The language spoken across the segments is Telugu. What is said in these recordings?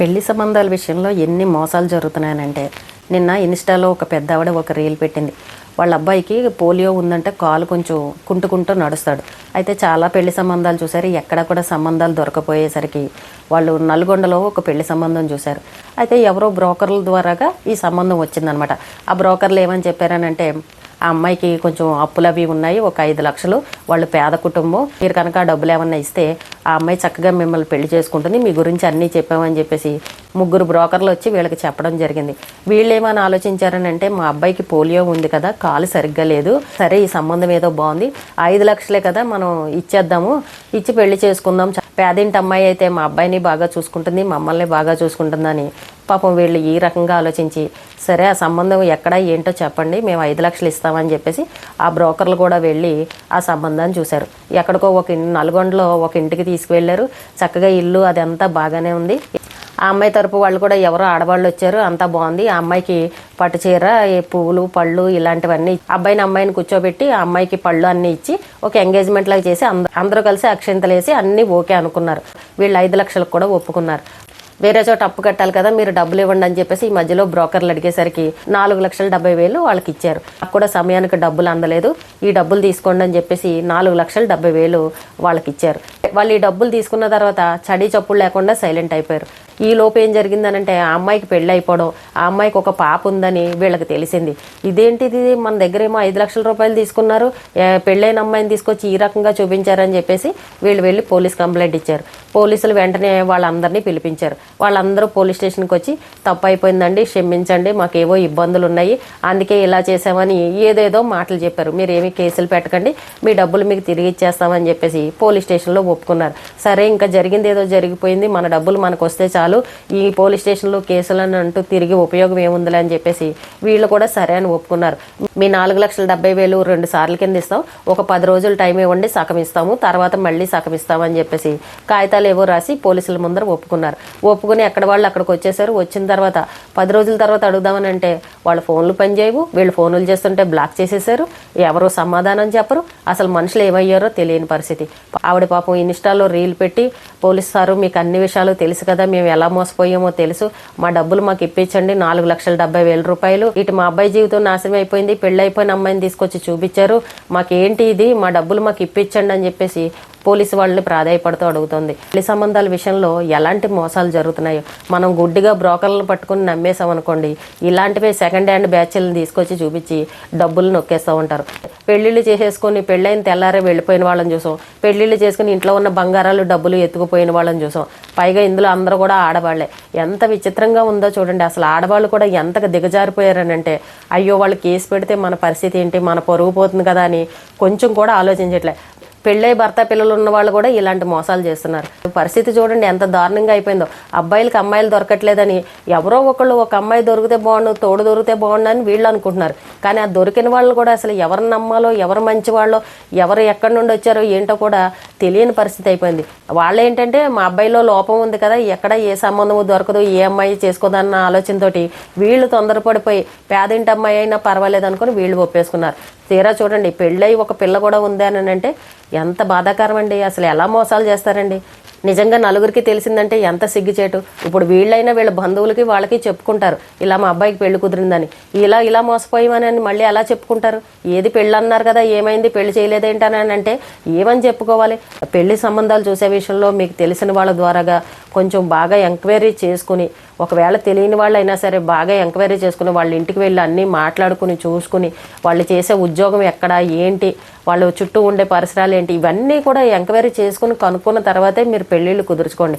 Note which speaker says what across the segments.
Speaker 1: పెళ్ళి సంబంధాల విషయంలో ఎన్ని మోసాలు జరుగుతున్నాయనంటే నిన్న ఇన్స్టాలో ఒక పెద్ద ఆవిడ ఒక రీల్ పెట్టింది. వాళ్ళ అబ్బాయికి పోలియో ఉందంటే కాలు కొంచెం కుంటుకుంటూ నడుస్తాడు. అయితే చాలా పెళ్ళి సంబంధాలు చూశారు ఎక్కడ కూడా సంబంధాలు దొరకపోయేసరికి వాళ్ళు నల్గొండలో ఒక పెళ్ళి సంబంధం చూశారు. అయితే ఎవరో బ్రోకర్ల ద్వారాగా ఈ సంబంధం వచ్చిందనమాట. ఆ బ్రోకర్లు ఏమని చెప్పారనంటే ఆ అమ్మాయికి కొంచెం అప్పులు అవి ఉన్నాయి ఒక ఐదు లక్షలు వాళ్ళు పేద కుటుంబం మీరు కనుక ఆ డబ్బులు ఏమన్నా ఇస్తే ఆ అమ్మాయి చక్కగా మిమ్మల్ని పెళ్ళి చేసుకుంటుంది మీ గురించి అన్నీ చెప్పామని చెప్పేసి ముగ్గురు బ్రోకర్లు వచ్చి వీళ్ళకి చెప్పడం జరిగింది. వీళ్ళు ఏమని ఆలోచించారని అంటే మా అబ్బాయికి పోలియో ఉంది కదా కాలు సరిగ్గా లేదు సరే ఈ సంబంధం ఏదో బాగుంది ఐదు లక్షలే కదా మనం ఇచ్చేద్దాము ఇచ్చి పెళ్ళి చేసుకుందాం పేదింటి అమ్మాయి అయితే మా అబ్బాయిని బాగా చూసుకుంటుంది మమ్మల్ని బాగా చూసుకుంటుందని పాపం వీళ్ళు ఈ రకంగా ఆలోచించి సరే ఆ సంబంధం ఎక్కడ ఏంటో చెప్పండి మేము ఐదు లక్షలు ఇస్తామని చెప్పేసి ఆ బ్రోకర్లు కూడా వెళ్ళి ఆ సంబంధాన్ని చూశారు. ఎక్కడికో ఒక నల్గొండలో ఒక ఇంటికి తీసుకువెళ్ళారు. చక్కగా ఇల్లు అదంతా బాగానే ఉంది. ఆ అమ్మాయి తరపు వాళ్ళు కూడా ఎవరో ఆడవాళ్ళు వచ్చారు. అంతా బాగుంది. ఆ అమ్మాయికి పట్టు చీర ఈ పువ్వులు పళ్ళు ఇలాంటివన్నీ అబ్బాయిని అమ్మాయిని కూర్చోబెట్టి ఆ అమ్మాయికి పళ్ళు అన్నీ ఇచ్చి ఒక ఎంగేజ్మెంట్ లాగా చేసి అంద- అందరూ కలిసి అక్షింతలు వేసి అన్నీ ఓకే అనుకున్నారు. వీళ్ళు ఐదు లక్షలకు కూడా ఒప్పుకున్నారు. వేరే చోట అప్పు కట్టాలి కదా మీరు డబ్బులు ఇవ్వండి అని చెప్పేసి ఈ మధ్యలో బ్రోకర్లు అడిగేసరికి నాలుగు లక్షల డెబ్బై వేలు వాళ్ళకి ఇచ్చారు. కూడా సమయానికి డబ్బులు అందలేదు. ఈ డబ్బులు తీసుకోండి అని చెప్పేసి నాలుగు లక్షల డెబ్బై వేలు వాళ్ళకి ఇచ్చారు. వాళ్ళు ఈ డబ్బులు తీసుకున్న తర్వాత చడి చప్పుడు లేకుండా సైలెంట్ అయిపోయారు. ఈ లోపు ఏం జరిగిందనంటే ఆ అమ్మాయికి పెళ్ళి అయిపోవడం ఆ అమ్మాయికి ఒక పాప ఉందని వీళ్ళకి తెలిసింది. ఇదేంటిది? మన దగ్గర ఏమో ఐదు లక్షల రూపాయలు తీసుకున్నారు. పెళ్ళైన అమ్మాయిని తీసుకొచ్చి ఈ రకంగా చూపించారని చెప్పేసి వీళ్ళు వెళ్ళి పోలీస్ కంప్లైంట్ ఇచ్చారు. పోలీసులు వెంటనే వాళ్ళందరినీ పిలిపించారు. వాళ్ళందరూ పోలీస్ స్టేషన్కి వచ్చి తప్పు అయిపోయిందండి క్షమించండి మాకేవో ఇబ్బందులు ఉన్నాయి అందుకే ఇలా చేసామని ఏదేదో మాటలు చెప్పారు. మీరు ఏమి కేసులు పెట్టకండి మీ డబ్బులు మీకు తిరిగి ఇచ్చేస్తామని చెప్పేసి పోలీస్ స్టేషన్లో ఒప్పుకున్నారు. సరే ఇంకా జరిగింది ఏదో జరిగిపోయింది మన డబ్బులు మనకు వస్తే చాలు ఈ పోలీస్ స్టేషన్లో కేసులను అంటూ తిరిగి ఉపయోగం ఏముందిలే అని చెప్పేసి వీళ్ళు కూడా సరే అని ఒప్పుకున్నారు. మీ నాలుగు లక్షల డెబ్బై వేలు రెండు సార్లు కింద ఇస్తాం ఒక పది రోజులు టైం ఇవ్వండి సగం ఇస్తాము తర్వాత మళ్ళీ సగం ఇస్తామని చెప్పేసి కాగితాలు ఏవో రాసి పోలీసుల ముందర ఒప్పుకున్నారు. ఒప్పుకుని ఎక్కడ వాళ్ళు అక్కడికి వచ్చేసారు. వచ్చిన తర్వాత పది రోజుల తర్వాత అడుగుదామని అంటే వాళ్ళ ఫోన్లు పనిచేయవు. వీళ్ళు ఫోన్లు చేస్తుంటే బ్లాక్ చేసేసారు. ఎవరు సమాధానం చెప్పరు. అసలు మనుషులు ఏమయ్యారో తెలియని పరిస్థితి. ఆవిడ పాపం ఇన్స్టాలో రీల్ పెట్టి పోలీస్ సారు మీకు అన్ని విషయాలు తెలుసు కదా మేము ఎలా మోసపోయామో తెలుసు. మా డబ్బులు మాకు ఇప్పించండి. నాలుగు లక్షల డెబ్బై వేల రూపాయలు. ఇటు మా అబ్బాయి జీవితం నాశనం అయిపోయింది. పెళ్ళి అయిపోయిన అమ్మాయిని తీసుకొచ్చి చూపించారు. మాకేంటి ఇది? మా డబ్బులు మాకు ఇప్పించండి అని చెప్పేసి పోలీసు వాళ్ళని ప్రాధాయపడుతూ అడుగుతుంది. పెళ్ళి సంబంధాల విషయంలో ఎలాంటి మోసాలు జరుగుతున్నాయో మనం గుడ్డిగా బ్రోకర్లను పట్టుకుని నమ్మేసాం అనుకోండి ఇలాంటివే సెకండ్ హ్యాండ్ బ్యాచ్లను తీసుకొచ్చి చూపించి డబ్బులు నొక్కేస్తూ ఉంటారు. పెళ్ళిళ్ళు చేసేసుకొని పెళ్ళైన తెల్లారే వెళ్ళిపోయిన వాళ్ళని చూసాం. పెళ్ళిళ్ళు చేసుకుని ఇంట్లో ఉన్న బంగారాలు డబ్బులు ఎత్తుకుపోయిన వాళ్ళని చూసాం. పైగా ఇందులో అందరూ కూడా ఆడవాళ్ళే. ఎంత విచిత్రంగా ఉందో చూడండి అసలు ఆడవాళ్ళు కూడా ఎంతగా దిగజారిపోయారనంటే అయ్యో వాళ్ళు కేసు పెడితే మన పరిస్థితి ఏంటి మన పొరుగు పోతుంది కదా అని కొంచెం కూడా ఆలోచించట్లే. పెళ్ళై భర్త పిల్లలు ఉన్న వాళ్ళు కూడా ఇలాంటి మోసాలు చేస్తున్నారు. పరిస్థితి చూడండి ఎంత దారుణంగా అయిపోయిందో. అబ్బాయిలకి అమ్మాయిలు దొరకట్లేదని ఎవరో ఒకళ్ళు ఒక అమ్మాయి దొరికితే బాగుండు తోడు దొరికితే బాగుండు అని వీళ్ళు అనుకుంటున్నారు. కానీ ఆ దొరికిన వాళ్ళు కూడా అసలు ఎవరిని నమ్మాలో ఎవరు మంచి వాళ్ళో ఎవరు ఎక్కడి నుండి వచ్చారో ఏంటో కూడా తెలియని పరిస్థితి అయిపోయింది. వాళ్ళు ఏంటంటే మా అబ్బాయిలో లోపం ఉంది కదా ఎక్కడ ఏ సంబంధము దొరకదు ఏ అమ్మాయి చేసుకోదన్న ఆలోచనతోటి వీళ్ళు తొందరపడిపోయి పేదింటి అమ్మాయి అయినా పర్వాలేదు అనుకుని వీళ్ళు ఒప్పేసుకున్నారు. తీరా చూడండి పెళ్ళై ఒక పిల్ల కూడా ఉంది అని అంటే ఎంత బాధాకరం అండి అసలు ఎలా మోసాలు చేస్తారండి? నిజంగా నలుగురికి తెలిసిందంటే ఎంత సిగ్గుచేటు. ఇప్పుడు వీళ్ళైనా వీళ్ళ బంధువులకి వాళ్ళకి చెప్పుకుంటారు. ఇలా మా అబ్బాయికి పెళ్ళి కుదిరిందని. ఇలా ఇలా మోసపోయామని అని మళ్ళీ ఎలా చెప్పుకుంటారు? ఏది పెళ్ళి అన్నారు కదా ఏమైంది పెళ్ళి చేయలేదేంటని అని అంటే ఏమని చెప్పుకోవాలి? పెళ్ళి సంబంధాలు చూసే విషయంలో మీకు తెలిసిన వాళ్ళ ద్వారాగా కొంచెం బాగా ఎంక్వైరీ చేసుకుని ఒకవేళ తెలియని వాళ్ళు అయినా సరే బాగా ఎంక్వైరీ చేసుకుని వాళ్ళ ఇంటికి వెళ్ళి అన్నీ మాట్లాడుకుని చూసుకుని వాళ్ళు చేసే ఉద్యోగం ఎక్కడ ఏంటి వాళ్ళు చుట్టూ ఉండే పరిసరాలు ఏంటి? ఇవన్నీ కూడా ఎంక్వైరీ చేసుకుని కనుక్కున్న తర్వాతే మీరు పెళ్ళిళ్ళు కుదుర్చుకోండి.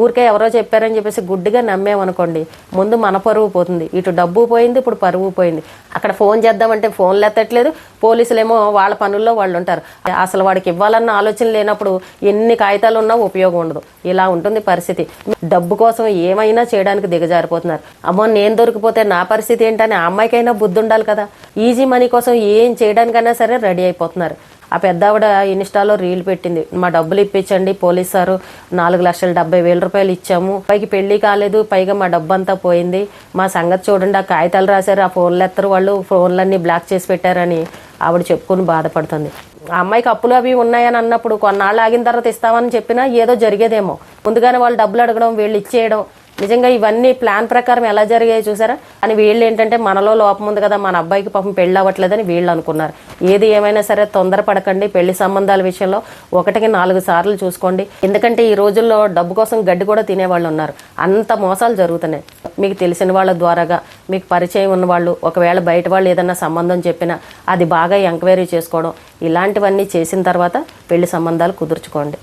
Speaker 1: ఊరికే ఎవరో చెప్పారని చెప్పేసి గుడ్డిగా నమ్మేమనుకోండి ముందు మన పరువు పోతుంది. ఇటు డబ్బు పోయింది ఇప్పుడు పరువు పోయింది. అక్కడ ఫోన్ చేద్దామంటే ఫోన్లు ఎత్తట్లేదు పోలీసులేమో వాళ్ళ పనుల్లో వాళ్ళు ఉంటారు అసలు వాడికి ఇవ్వాలన్న ఆలోచన లేనప్పుడు ఎన్ని కాగితాలు ఉన్నా ఉపయోగం ఉండదు. ఇలా ఉంటుంది పరిస్థితి. డబ్బు కోసం ఏమైనా చేయడానికి దిగజారిపోతున్నారు. అమ్మో నేను దొరికిపోతే నా పరిస్థితి ఏంటని ఆ అమ్మాయికైనా బుద్ధి ఉండాలి కదా. ఈజీ మనీ కోసం ఏం చేయడానికైనా సరే రెడీ అయిపోతున్నారు. ఆ పెద్ద ఆవిడ ఇన్స్టాలో రీల్ పెట్టింది. మా డబ్బులు ఇప్పించండి పోలీస్ సారు. నాలుగు లక్షల డెబ్బై వేల రూపాయలు ఇచ్చాము. పైకి పెళ్ళి కాలేదు. పైగా మా డబ్బు అంతా పోయింది. మా సంగతి చూడండి. ఆ కాగితాలు రాశారు. ఆ ఫోన్లు ఎత్తరు వాళ్ళు. ఫోన్లన్నీ బ్లాక్ చేసి పెట్టారని ఆవిడ చెప్పుకుని బాధపడుతుంది. ఆ అమ్మాయికి అప్పులు అవి ఉన్నాయని అన్నప్పుడు కొన్నాళ్ళు ఆగిన తర్వాత ఇస్తామని చెప్పినా ఏదో జరిగేదేమో. ముందుగానే వాళ్ళు డబ్బులు అడగడం వీళ్ళు ఇచ్చేయడం నిజంగా ఇవన్నీ ప్లాన్ ప్రకారం ఎలా జరిగాయి చూసారా? అని వీళ్ళు ఏంటంటే మనలో లోపం ఉంది కదా మన అబ్బాయికి పాపం పెళ్ళి అవ్వట్లేదని వీళ్ళు అనుకున్నారు. ఏది ఏమైనా సరే తొందరపడకండి. పెళ్ళి సంబంధాల విషయంలో ఒకటికి నాలుగు సార్లు చూసుకోండి. ఎందుకంటే ఈ రోజుల్లో డబ్బు కోసం గడ్డి కూడా తినేవాళ్ళు ఉన్నారు. అంత మోసాలు జరుగుతున్నాయి. మీకు తెలిసిన వాళ్ళ ద్వారాగా మీకు పరిచయం ఉన్న వాళ్ళు ఒకవేళ బయట వాళ్ళు ఏదైనా సంబంధం చెప్పినా అది బాగా ఎంక్వైరీ చేసుకోవడం ఇలాంటివన్నీ చేసిన తర్వాత పెళ్ళి సంబంధాలు కుదుర్చుకోండి.